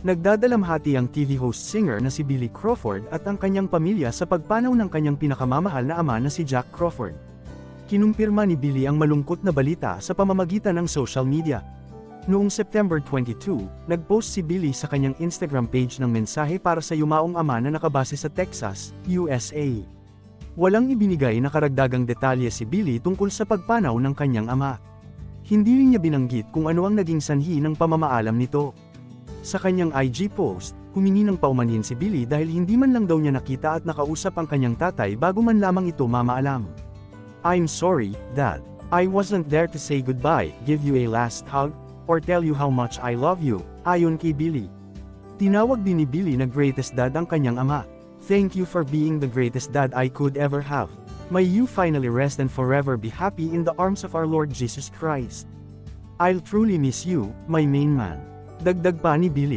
Nagdadalamhati ang TV host singer na si Billy Crawford at ang kanyang pamilya sa pagpanaw ng kanyang pinakamamahal na ama na si Jack Crawford. Kinumpirma ni Billy ang malungkot na balita sa pamamagitan ng social media. Noong September 22, nagpost si Billy sa kanyang Instagram page ng mensahe para sa yumaong ama na nakabase sa Texas, USA. Walang ibinigay na karagdagang detalye si Billy tungkol sa pagpanaw ng kanyang ama. Hindi rin niya binanggit kung ano ang naging sanhi ng pamamaalam nito. Sa kanyang IG post, humingi ng paumanhin si Billy dahil hindi man lang daw niya nakita at nakausap ang kanyang tatay bago man lamang ito mamaalam. I'm sorry, Dad. I wasn't there to say goodbye, give you a last hug, or tell you how much I love you, ayon kay Billy. Tinawag din ni Billy na greatest dad ang kanyang ama. Thank you for being the greatest dad I could ever have. May you finally rest and forever be happy in the arms of our Lord Jesus Christ. I'll truly miss you, my main man. Dagdag pa ni Billy.